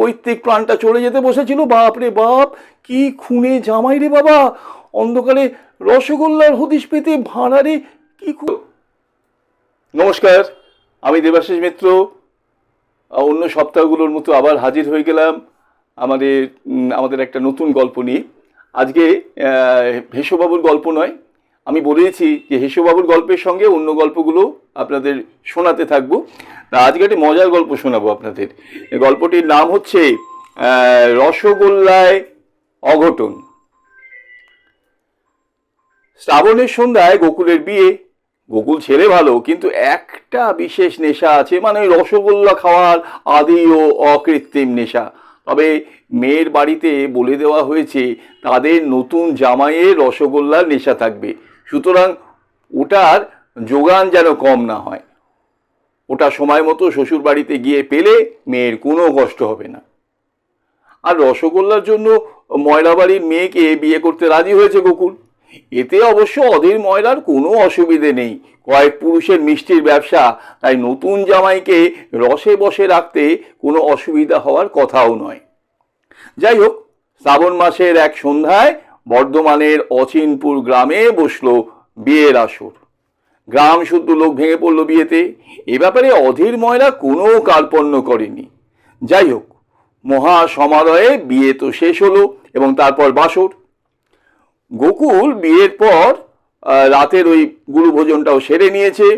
পৈতৃক প্রাণটা চলে যেতে বসেছিল। বাপ রে বাপ, কি খুনে জামাই রে বাবা। অন্ধকারে রসগোল্লার হদিশ পেতে ভাড়ারে কি নমস্কার, আমি দেবাশিস মিত্র। অন্য সপ্তাহগুলোর মতো আবার হাজির হয়ে গেলাম আমাদের আমাদের একটা নতুন গল্প নিয়ে। আজকে হেসোবাবুর গল্প নয় আমি বলেছি যে হেসোবাবুর গল্পের সঙ্গে অন্য গল্পগুলো আপনাদের শোনাতে থাকব। তা আজকে একটি মজার গল্প শোনাবো আপনাদের। গল্পটির নাম হচ্ছে রসগোল্লায় অঘটন। শ্রাবণের সন্ধ্যায় গোকুলের বিয়ে। গোকুল ছেলে ভালো, কিন্তু একটা বিশেষ নেশা আছে মানে রসগোল্লা খাওয়ার আদি ও অকৃত্রিম নেশা। তবে মেয়ের বাড়িতে বলে দেওয়া হয়েছে, তাদের নতুন জামাইয়ের রসগোল্লার নেশা থাকবে। সুতরাং ওটার যোগান যেন কম না হয়। ওটা সময় মতো শ্বশুর বাড়িতে গিয়ে পেলে মেয়ের কোনো কষ্ট হবে না। আর রসগোল্লার জন্য ময়লা বাড়ির মেয়েকে বিয়ে করতে রাজি হয়েছে গোকুল। এতে অবশ্য অধীর ময়লার কোনো অসুবিধে নেই। কয়েক পুরুষের মিষ্টির ব্যবসা, তাই নতুন জামাইকে রসে বসে রাখতে কোনো অসুবিধা হওয়ার কথাও নয়। যাই হোক, শ্রাবণ মাসের এক সন্ধ্যায় বর্ধমানের অচিনপুর গ্রামে বসল বিয়ের আসর। গ্রাম শুদ্ধ লোক ভেঙে পড়ল বিয়েতে। এ ব্যাপারে অধীর ময়রা কোনো কার্পণ্য করেনি। যাই হোক, মহা সমারোহে বিয়ে তো শেষ হলো এবং তারপর বাসর। গোকুল বিয়ের পর রাতের ওই গুরু ভোজনটাও সেরে নিয়েছে।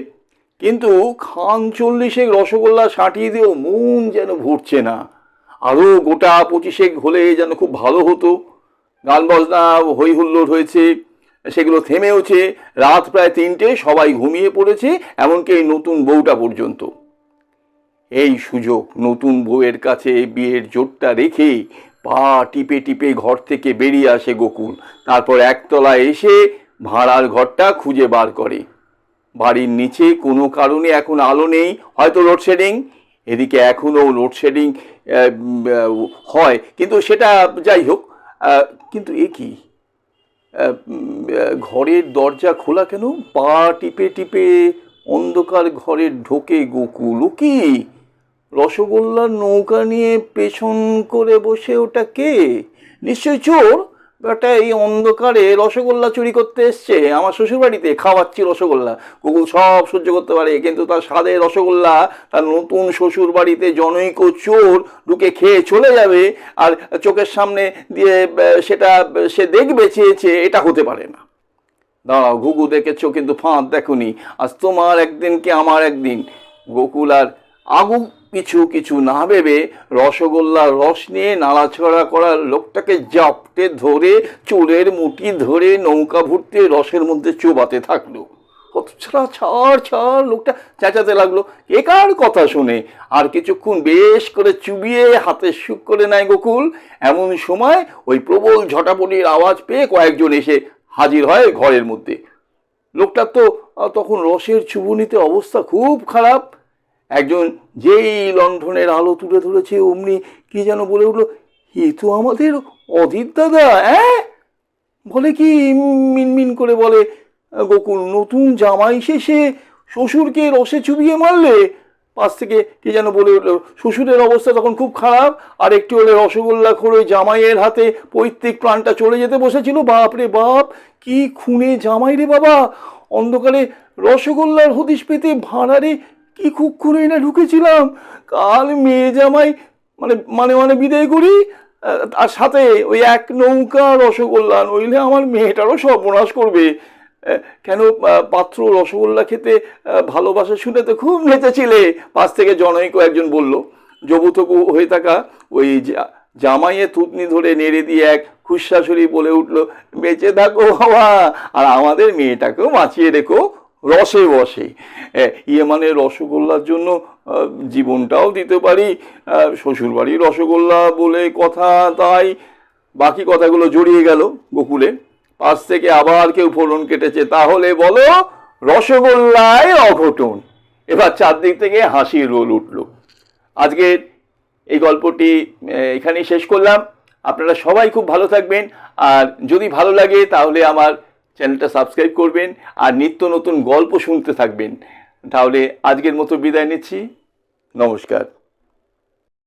কিন্তু খান চল্লিশে রসগোল্লা সাঁটিয়ে দিয়েও মন যেন ভরছে না। আরও গোটা পঁচিশেক হলে যেন খুব ভালো হতো। গান বাজনা হই হুল্লোড় হয়েছে, সেগুলো থেমেওছে। রাত প্রায় তিনটে, সবাই ঘুমিয়ে পড়েছে, এমনকি এই নতুন বউটা পর্যন্ত। এই সুযোগ নতুন বউয়ের কাছে বিয়ের জোরটা রেখে পা টিপে টিপে ঘর থেকে বেরিয়ে আসে গোকুল। তারপর একতলায় এসে ভাড়ার ঘরটা খুঁজে বার করে। বাড়ির নিচে কোনো কারণে এখন আলো নেই, হয়তো লোডশেডিং এদিকে এখনও লোডশেডিং হয়, কিন্তু সেটা যাই হোক কিন্তু এ কি? ঘরের দরজা খোলা কেন? পা টিপে টিপে অন্ধকার ঘরে ঢোকে গোকুল। ও কি? রসগোল্লার নৌকা নিয়ে পেছন করে বসে ওটা কে? নিশ্চয় চোর? বেটা এই অন্ধকারে রসগোল্লা চুরি করতে এসছে, আমার শ্বশুরবাড়িতে খাওয়াচ্ছি রসগোল্লা। গোকুল সব সহ্য করতে পারে, কিন্তু তার স্বাদের রসগোল্লা, তার নতুন শ্বশুর বাড়িতে জনৈক চোর ঢুকে খেয়ে চলে যাবে, আর চোখের সামনে দিয়ে সেটা সে দেখবে চেয়েছে এটা হতে পারে না। দাঁড়াও ঘুঘু দেখেছ, কিন্তু ফাঁদ দেখুনি। আজ তোমার একদিন কি আমার একদিন? গোকুল আর আগু কিছু কিছু না ভেবে রসগোল্লার রস নিয়ে নাড়াছড়া করার লোকটাকে জাপটে ধরে, চুলের মুটি ধরে নৌকা ভুটতে রসের মধ্যে চোবাতে থাকল। ছাড়া ছাড় ছাড়, লোকটা চেঁচাতে লাগল। একার কথা শুনে? আর কিছুক্ষণ বেশ করে চুবিয়ে হাতে সুখ করে নেয় গোকুল। এমন সময় ওই প্রবল ঝটাপটির আওয়াজ পেয়ে কয়েকজন এসে হাজির হয় ঘরের মধ্যে। লোকটার তো তখন রসের চুবুনিতে অবস্থা খুব খারাপ। একজন যেই লণ্ঠনের আলো তুলে ধরেছে অমনি, কি যেন বলে উঠল, এ তো আমাদের অধীর দাদা হ্যাঁ বলে কি মিনমিন করে বলে, গোকুল, নতুন জামাই শেষে শ্বশুরকে রসে চুবিয়ে মারলে? পাশ থেকে কে যেন বলে উঠল, শ্বশুরের অবস্থা তখন খুব খারাপ, আর একটু হলে রসগোল্লা করে জামাইয়ের হাতে পৈতৃক প্রাণটা চলে যেতে বসেছিল। বাপ রে বাপ, কি খুনে জামাই রে বাবা! অন্ধকারে রসগোল্লার হদিশ পেতে ভাড়ারে কি কুক্ষণে না ঢুকেছিলাম? কাল মেয়ে জামাই মানে মানে মানে বিদায় করি তার সাথে ওই এক নৌকা রসগোল্লা নইলে আমার মেয়েটারও সর্বনাশ করবে। কেন পাত্র রসগোল্লা খেতে ভালোবাসা শুনে তো খুব নেচেছিলে। পাশ থেকে জনৈক একজন বলল জবুতকু হয়ে থাকা ওই জামাইয়ে থুতনি ধরে নেড়ে দিয়ে এক খুশাশুড়ি বলে উঠল, বেঁচে থাকো বাবা, আর আমাদের মেয়েটাকেও বাঁচিয়ে রেখো রসে বসে। ইয়ে মানে রসগোল্লার জন্য জীবনটাও দিতে পারি আহ, শ্বশুরবাড়ির রসগোল্লা বলে কথা তাই বাকি কথাগুলো জড়িয়ে গেল গোকুলে। পাশ থেকে আবার কেউ ফোরন কেটেছে তাহলে বলো রসগোল্লায় অঘটন। এবার চারদিক থেকে হাসির রোল উঠল। আজকের এই গল্পটি এখানেই শেষ করলাম। আপনারা সবাই খুব ভালো থাকবেন। আর যদি ভালো লাগে তাহলে আমার চ্যানেলটা সাবস্ক্রাইব করবেন আর নিত্য নতুন গল্প শুনতে থাকবেন। তাহলে আজকের মতো বিদায় নিচ্ছি। নমস্কার।